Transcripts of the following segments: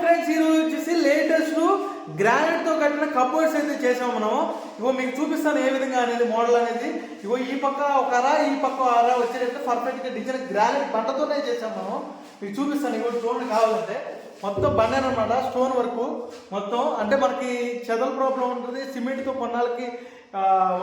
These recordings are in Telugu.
ఫ్రెండ్స్ ఈరోజు వచ్చేసి లేటెస్ట్ గ్రానైట్తో కట్టిన కబోర్డ్స్ అయితే చేసాము మనము. ఇగో మీకు చూపిస్తాను ఏ విధంగా అనేది మోడల్ అనేది. ఇగో ఈ పక్క ఒక అర ఈ పక్క ఒక అర వచ్చేటట్టు పర్ఫెక్ట్గా డిజైన్ గ్రానైట్ బండతోనే చేసాము మనం మీకు చూపిస్తాను ఇగో చూడండి కావాలంటే. మొత్తం బండన్ అనమాట స్టోన్ వరకు మొత్తం. అంటే మనకి చెదల ప్రాబ్లం ఉంటుంది సిమెంట్తో కొన్నాళ్ళకి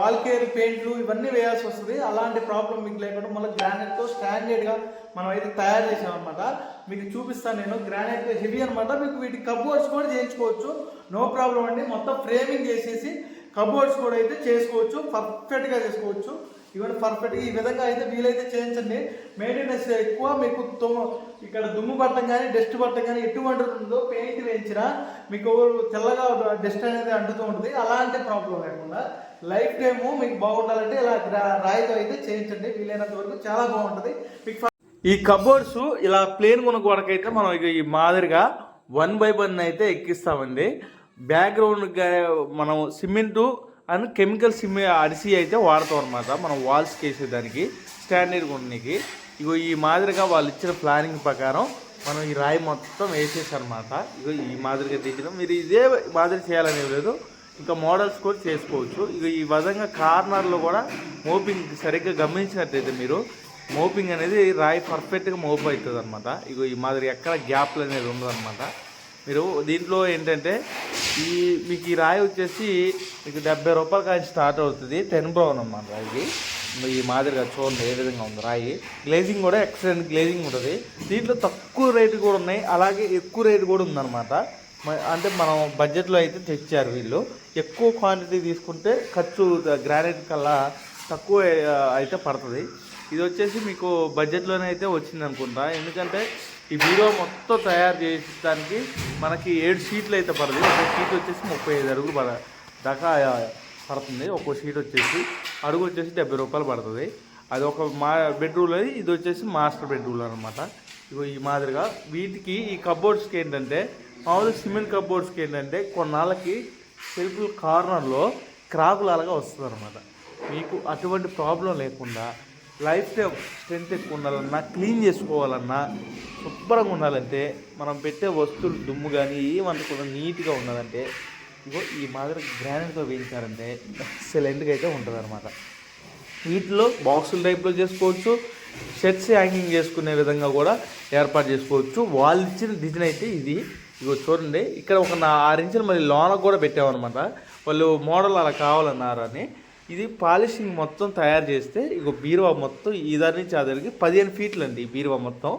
వాల్కేర్ పెయింట్లు ఇవన్నీ వేయాల్సి వస్తుంది. అలాంటి ప్రాబ్లం మీకు లేకుండా మళ్ళీ గ్రానైట్తో స్టాండర్డ్గా మనం అయితే తయారు చేసాం అనమాట మీకు చూపిస్తాను నేను. గ్రానైట్ హెవీ అనమాట మీకు వీటి కబోర్డ్స్ కూడా చేయించుకోవచ్చు. నో ప్రాబ్లం అండి. మొత్తం ఫ్రేమింగ్ చేసేసి కబోర్డ్స్ కూడా అయితే చేసుకోవచ్చు. పర్ఫెక్ట్గా చేసుకోవచ్చు. ఇవన్నీ పర్ఫెక్ట్ ఈ విధంగా అయితే వీలైతే చేయించండి. మెయింటెనెన్స్ ఎక్కువ. మీకు తుమ్ము ఇక్కడ దుమ్ము పట్టడం కానీ డస్ట్ పట్టడం కానీ ఎటువంటి ఉందో పెయింట్ వేయించినా మీకు తెల్లగా డస్ట్ అనేది అంటుతూ ఉంటుంది. అలాంటి ప్రాబ్లం లేకుండా లైఫ్ టైము మీకు బాగుండాలంటే ఇలా రాయితో అయితే చేయించండి. వీలైనంత వరకు చాలా బాగుంటుంది. మీకు ఈ కబోర్డ్స్ ఇలా ప్లేన్ గోడకైతే మనం ఇక ఈ మాదిరిగా వన్ బై వన్ అయితే ఎక్కిస్తామండి. బ్యాక్గ్రౌండ్ మనం సిమెంటు అండ్ కెమికల్ సిమె అడిసి అయితే వాడతాం అనమాట మనం వాల్స్కి వేసేదానికి స్టాండర్డ్ కొన్నికి ఇగో ఈ మాదిరిగా వాళ్ళు ఇచ్చిన ప్లానింగ్ ప్రకారం మనం ఈ రాయి మొత్తం వేసేసనమాట ఇగో ఈ మాదిరిగా తీసిన మీరు ఇదే మాదిరి చేయాలనేది లేదు. ఇంకా మోడల్స్ కూడా చేసుకోవచ్చు. ఇక ఈ విధంగా కార్నర్లో కూడా మోపింగ్ సరిగ్గా గమనించినట్టయితే మీరు మోపింగ్ అనేది రాయి పర్ఫెక్ట్గా మోప్ అవుతుంది అనమాట ఇక ఈ మాదిరి ఎక్కడ గ్యాప్లు అనేది ఉండదు మీరు దీంట్లో ఏంటంటే ఈ మీకు ఈ రాయి వచ్చేసి మీకు డెబ్బై రూపాయల కానీ స్టార్ట్ అవుతుంది. టెన్ బ్రౌన్ అన్నమాట రాయికి. ఈ మాదిరిగా చూడండి ఏ విధంగా ఉంది రాయి. గ్లేజింగ్ కూడా ఎక్సలెంట్ గ్లేజింగ్ ఉంటుంది. దీంట్లో తక్కువ రేటు కూడా ఉన్నాయి. అలాగే ఎక్కువ రేటు కూడా ఉందన్నమాట. అంటే మనం బడ్జెట్లో అయితే తెచ్చారు వీళ్ళు. ఎక్కువ క్వాంటిటీ తీసుకుంటే ఖర్చు గ్రానైట్ కల్లా తక్కువ అయితే పడుతుంది. ఇది వచ్చేసి మీకు బడ్జెట్లోనే అయితే వచ్చింది అనుకుంటా ఎందుకంటే ఈ వీడియో మొత్తం తయారు చేసడానికి మనకి ఏడు షీట్లు అయితే పడుతుంది ఒక షీట్ వచ్చేసి ముప్పై ఐదు అడుగులు పడ దాకా పడుతుంది. ఒక్కో షీట్ వచ్చేసి అడుగు వచ్చేసి డెబ్బై రూపాయలు పడుతుంది. అది ఒక మా బెడ్రూమ్లో ఇది వచ్చేసి మాస్టర్ బెడ్రూమ్ అనమాట ఇగో ఈ మాదిరిగా వీటికి ఈ కబోర్డ్స్కి ఏంటంటే మామూలుగా సిమెంట్ కబోర్డ్స్కి ఏంటంటే కొన్నాళ్ళకి సెల్ఫ్ కార్నర్లో క్రాకులాగా అలాగా వస్తుంది అనమాట మీకు అటువంటి ప్రాబ్లం లేకుండా లైఫ్ టైం స్ట్రెంత్ ఎక్కువ ఉండాలన్నా క్లీన్ చేసుకోవాలన్నా శుభ్రంగా ఉండాలంటే మనం పెట్టే వస్తువులు దుమ్ము కానీ ఏమంటకుండా నీట్గా ఉన్నదంటే ఇగో ఈ మాదిరి గ్రానైట్తో వేయించారంటే ఎక్సలెంట్గా అయితే ఉంటుంది అనమాట వీటిలో బాక్సుల టైప్లో చేసుకోవచ్చు షర్ట్స్ హ్యాంగింగ్ చేసుకునే విధంగా కూడా ఏర్పాటు చేసుకోవచ్చు. వాళ్ళు ఇచ్చిన డిజైన్ అయితే ఇది ఇగో చూడండి ఇక్కడ ఒక నా ఆరు ఇంచులు మళ్ళీ లోనకు కూడా పెట్టామన్నమాట. వాళ్ళు మోడల్ అలా కావాలన్నారని. ఇది పాలిషింగ్ మొత్తం తయారు చేస్తే ఇగో బీరువా మొత్తం ఈ దారి నుంచి ఆ దగ్గరికి పదిహేను ఫీట్లు అండి ఈ బీరువా మొత్తం.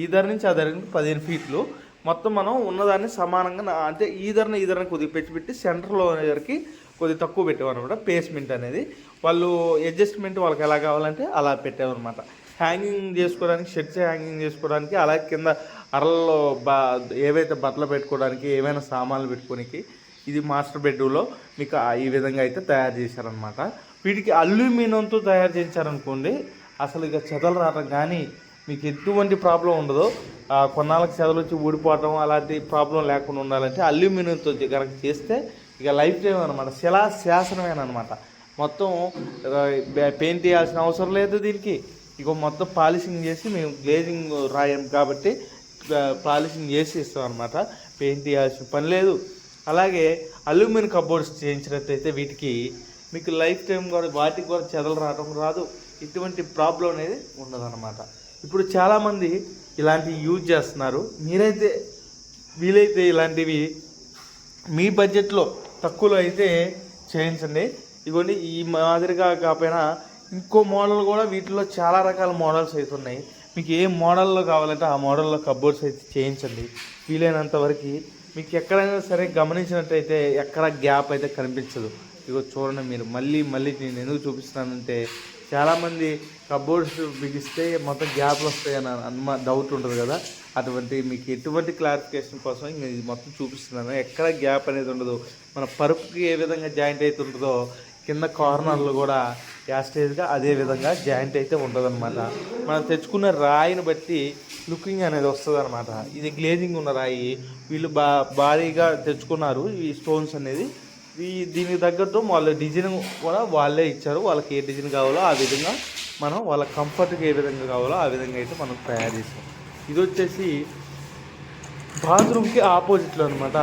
ఈ దారి నుంచి ఆ దగ్గరికి పదిహేను ఫీట్లు. మొత్తం మనం ఉన్నదాన్ని సమానంగా అంటే ఈ ధరని ఈ ధరను కొద్దిగా పెట్టి సెంటర్లో అనేసరికి కొద్దిగా తక్కువ పెట్టేవారనమాట పేస్మెంట్ అనేది. వాళ్ళు అడ్జస్ట్మెంట్ వాళ్ళకి ఎలా కావాలంటే అలా పెట్టామన్నమాట హ్యాంగింగ్ చేసుకోవడానికి షర్ట్స్ హ్యాంగింగ్ చేసుకోవడానికి అలాగే కింద అరల్లో బా ఏవైతే బట్టలు పెట్టుకోవడానికి ఏవైనా సామాన్లు పెట్టుకోనికి ఇది మాస్టర్ బెడ్రూమ్లో మీకు ఈ విధంగా అయితే తయారు చేశారనమాట వీటికి అల్యూమినియంతో తయారు చేయించారనుకోండి అసలు ఇక చెదలు రావడం కానీ మీకు ఎటువంటి ప్రాబ్లం ఉండదు. కొన్నాళ్ళకి చెదలు వచ్చి ఊడిపోవటం అలాంటి ప్రాబ్లం లేకుండా ఉండాలంటే అల్యూమినియంతో కనుక చేస్తే ఇక లైఫ్ టైం అనమాట శిలా శాసనమేనమాట మొత్తం పెయింట్ చేయాల్సిన అవసరం లేదు దీనికి. ఇక మొత్తం పాలిషింగ్ చేసి మేము గ్లేజింగ్ రాయం కాబట్టి పాలిషింగ్ చేసి ఇస్తాం అనమాట పెయింట్ చేయాల్సిన పని లేదు. అలాగే అల్యూమినియం కబోర్డ్స్ చేయించినట్టయితే వీటికి మీకు లైఫ్ టైం కూడా వాటికి కూడా చెదలు రావడం రాదు. ఇటువంటి ప్రాబ్లం అనేది ఉండదన్నమాట. ఇప్పుడు చాలామంది ఇలాంటివి యూజ్ చేస్తున్నారు. మీరైతే వీలైతే ఇలాంటివి మీ బడ్జెట్లో తక్కువలో అయితే చేయించండి. ఇదిగోండి ఈ మాదిరిగా కాకపోయినా ఇంకో మోడల్ కూడా వీటిలో చాలా రకాల మోడల్స్ అయితే ఉన్నాయి మీకు ఏ మోడల్లో కావాలంటే ఆ మోడల్లో కబోర్డ్స్ అయితే చేయించండి. వీలైనంత వరకు మీకు ఎక్కడైనా సరే గమనించినట్టయితే ఎక్కడ గ్యాప్ అయితే కనిపించదు. ఇగో చూడండి మీరు మళ్ళీ మళ్ళీ నేను ఎందుకు చూపిస్తున్నానంటే చాలామంది కబోర్డ్స్ బిగిస్తే మొత్తం గ్యాప్లు వస్తాయని అనుమా డౌట్ ఉంటుంది కదా. అటువంటి మీకు ఎటువంటి క్లారిఫికేషన్ కోసం ఇంకా ఇది మొత్తం చూపిస్తున్నాను. ఎక్కడ గ్యాప్ అనేది ఉండదు. మన పరుపుకి ఏ విధంగా జాయింట్ అయితే ఉంటుందో కింద కార్నర్లు కూడా యాస్టేజ్గా అదే విధంగా జాయింట్ అయితే ఉంటుందన్నమాట. మనం తెచ్చుకున్న రాయిని బట్టి లుకింగ్ అనేది వస్తుంది అనమాట ఇది గ్లేజింగ్ ఉన్న రాయి వీళ్ళు బా భారీగా తెచ్చుకున్నారు ఈ స్టోన్స్ అనేది. ఈ దీనికి తగ్గట్టు వాళ్ళ డిజైన్ కూడా వాళ్ళే ఇచ్చారు. వాళ్ళకి ఏ డిజైన్ కావాలో ఆ విధంగా మనం వాళ్ళ కంఫర్ట్కి ఏ విధంగా కావాలో ఆ విధంగా అయితే మనం తయారు చేసాం. ఇది వచ్చేసి బాత్రూమ్కి ఆపోజిట్లో అనమాట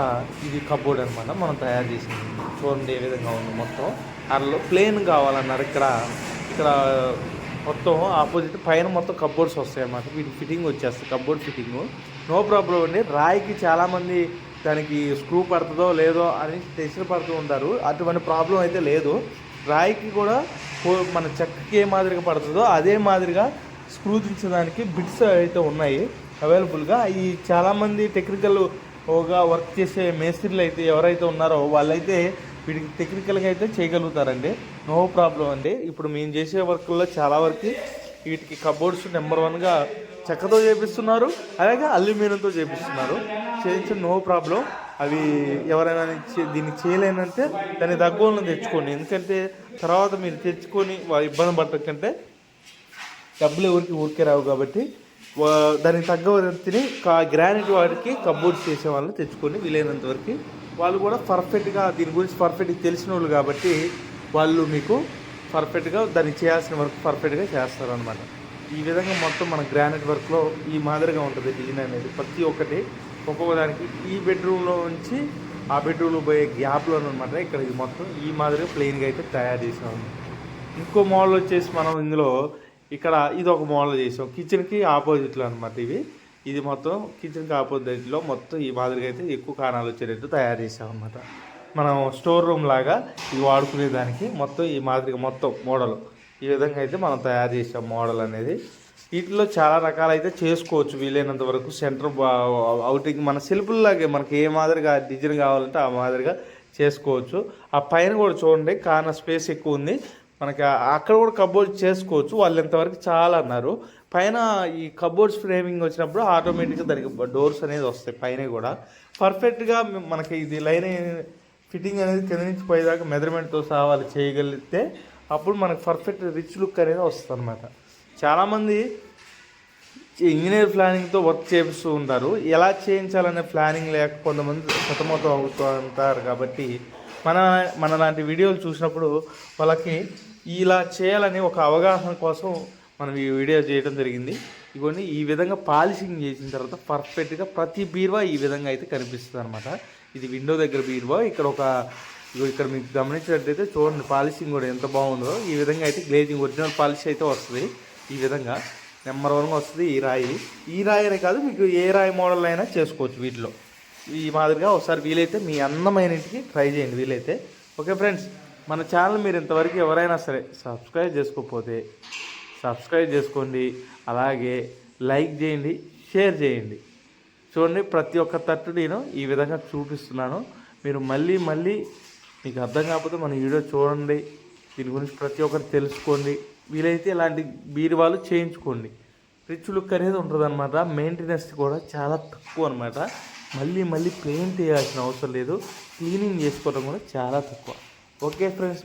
ఇది కబోర్డ్ అనమాట మనం తయారు చేసింది. చూడండి ఏ విధంగా ఉంది మొత్తం. అందులో ప్లేన్ కావాలన్నారు. ఇక్కడ ఇక్కడ మొత్తం ఆపోజిట్ పైన మొత్తం కబ్బోర్డ్స్ వస్తాయి అన్నమాట వీటికి ఫిట్టింగ్ వచ్చేస్తుంది కబ్బోర్డ్ ఫిట్టింగ్. నో ప్రాబ్లం అండి. రాయికి చాలామంది దానికి స్క్రూ పడుతుందో లేదో అని టెన్షన్ పడుతూ ఉంటారు. అటువంటి ప్రాబ్లం అయితే లేదు. రాయికి కూడా మన చెక్కకి ఏ మాదిరిగా పడుతుందో అదే మాదిరిగా స్క్రూ దించడానికి బిట్స్ అయితే ఉన్నాయి అవైలబుల్గా. ఈ చాలామంది టెక్నికల్గా వర్క్ చేసే మేస్త్రీలు అయితే ఎవరైతే ఉన్నారో వాళ్ళైతే వీటికి టెక్నికల్గా అయితే చేయగలుగుతారండి. నో ప్రాబ్లం అండి. ఇప్పుడు మేము చేసే వర్క్లో చాలా వరకు వీటికి కబోర్డ్స్ నెంబర్ వన్గా చెక్కతో చేపిస్తున్నారు. అలాగే అల్యూమినియంతో చేపిస్తున్నారు. చేయించే నో ప్రాబ్లం అవి ఎవరైనా చే- దీన్ని చేయలేనంటే దాన్ని తక్కువలో తెచ్చుకోండి. ఎందుకంటే తర్వాత మీరు తెచ్చుకొని ఇబ్బంది పడటం డబ్బులు ఎవరికి ఊరికే రావు కాబట్టి వా- దానికి తగ్గ వ్యక్తిని గ్రానైట్ వాడికి కబోర్డ్స్ చేసే వాళ్ళని తెచ్చుకొని వీలైనంత వరకు వాళ్ళు కూడా పర్ఫెక్ట్గా దీని గురించి పర్ఫెక్ట్గా తెలిసిన వాళ్ళు కాబట్టి వాళ్ళు మీకు పర్ఫెక్ట్గా దాన్ని చేయాల్సిన వర్క్ పర్ఫెక్ట్గా చేస్తారనమాట ఈ విధంగా మొత్తం మన గ్రానైట్ వర్క్లో ఈ మాదిరిగా ఉంటుంది డిజైన్ అనేది. ప్రతి ఒక్కటి ఒక్కొక్క దానికి ఈ బెడ్రూమ్లో నుంచి ఆ బెడ్రూమ్లో పోయే గ్యాప్లో అనమాట ఇక్కడ ఇది మొత్తం ఈ మాదిరిగా ప్లెయిన్గా అయితే తయారు చేసాము ఇంకో మోడల్ వచ్చేసి మనం ఇందులో ఇక్కడ ఇది ఒక మోడల్ చేసాం. కిచెన్కి ఆపోజిట్లో అనమాట ఇవి. ఇది మొత్తం కిచెన్ ఆపోజిట్లో మొత్తం ఈ మాదిరిగా అయితే ఎక్కువ కాణాలు వచ్చేటట్టు తయారు చేసాం మనం స్టోర్ రూమ్ లాగా ఇది వాడుకునే దానికి మొత్తం ఈ మాదిరిగా మొత్తం మోడల్ ఈ విధంగా అయితే మనం తయారు చేసాం మోడల్ అనేది. వీటిలో చాలా రకాలైతే చేసుకోవచ్చు వీలైనంత వరకు సెంటర్ అవుటింగ్ మన సెల్ఫుల్లాగే మనకి ఏ మాదిరిగా డిజైన్ కావాలంటే ఆ మాదిరిగా చేసుకోవచ్చు. ఆ పైన కూడా చూడండి కాన స్పేస్ ఎక్కువ ఉంది. మనకి అక్కడ కూడా కబోర్డ్ చేసుకోవచ్చు. వాళ్ళు ఇంతవరకు చాలా అన్నారు. పైన ఈ కబోర్డ్స్ ఫ్రేమింగ్ వచ్చినప్పుడు ఆటోమేటిక్గా దానికి డోర్స్ అనేది వస్తాయి పైన కూడా. పర్ఫెక్ట్గా మనకి ఇది లైన్ ఫిట్టింగ్ అనేది కింద నుంచి పోయేదాకా మెజర్మెంట్తో సహా వాళ్ళు చేయగలిగితే అప్పుడు మనకు పర్ఫెక్ట్ రిచ్ లుక్ అనేది వస్తుంది అనమాట చాలామంది ఇంజనీర్ ప్లానింగ్తో వర్క్ చేపిస్తూ ఉంటారు. ఎలా చేయించాలనే ప్లానింగ్ లేక కొంతమంది సతమతం అవుతూ ఉంటారు కాబట్టి మన మన లాంటి వీడియోలు చూసినప్పుడు వాళ్ళకి ఇలా చేయాలని ఒక అవగాహన కోసం మనం ఈ వీడియో చేయడం జరిగింది. ఇవన్నీ ఈ విధంగా పాలిషింగ్ చేసిన తర్వాత పర్ఫెక్ట్గా ప్రతి బీరువా ఈ విధంగా అయితే కనిపిస్తుంది అనమాట ఇది విండో దగ్గర బీరువా. ఇక్కడ ఒక ఇగో ఇక్కడ మీకు గమనించినట్టయితే చూడండి పాలిషింగ్ కూడా ఎంత బాగుందో. ఈ విధంగా అయితే గ్లేజింగ్ ఒరిజినల్ పాలిష్ అయితే వస్తుంది. ఈ విధంగా నెంబర్ వన్గా వస్తుంది ఈ రాయి. ఈ రాయి అనే కాదు మీకు ఏ రాయి మోడల్ అయినా చేసుకోవచ్చు వీటిలో. ఈ మాదిరిగా ఒకసారి వీలైతే మీ అందమైన ఇంటికి ట్రై చేయండి వీలైతే. ఓకే ఫ్రెండ్స్ మన ఛానల్ మీరు ఇంతవరకు ఎవరైనా సరే సబ్స్క్రైబ్ చేసుకోకపోతే సబ్స్క్రైబ్ చేసుకోండి. అలాగే లైక్ చేయండి షేర్ చేయండి. చూడండి ప్రతి ఒక్క తట్టు నేను ఈ విధంగా చూపిస్తున్నాను. మీరు మళ్ళీ మళ్ళీ మీకు అర్థం కాకపోతే మన వీడియో చూడండి. దీని గురించి ప్రతి ఒక్కరు తెలుసుకోండి. వీలైతే ఇలాంటి బీరువాలు చేయించుకోండి. రిచ్ లుక్ అనేది ఉంటుంది అనమాట మెయింటెనెన్స్ కూడా చాలా తక్కువ అనమాట మళ్ళీ మళ్ళీ పెయింట్ చేయాల్సిన అవసరం లేదు. క్లీనింగ్ చేసుకోవడం కూడా చాలా తక్కువ. Okay friends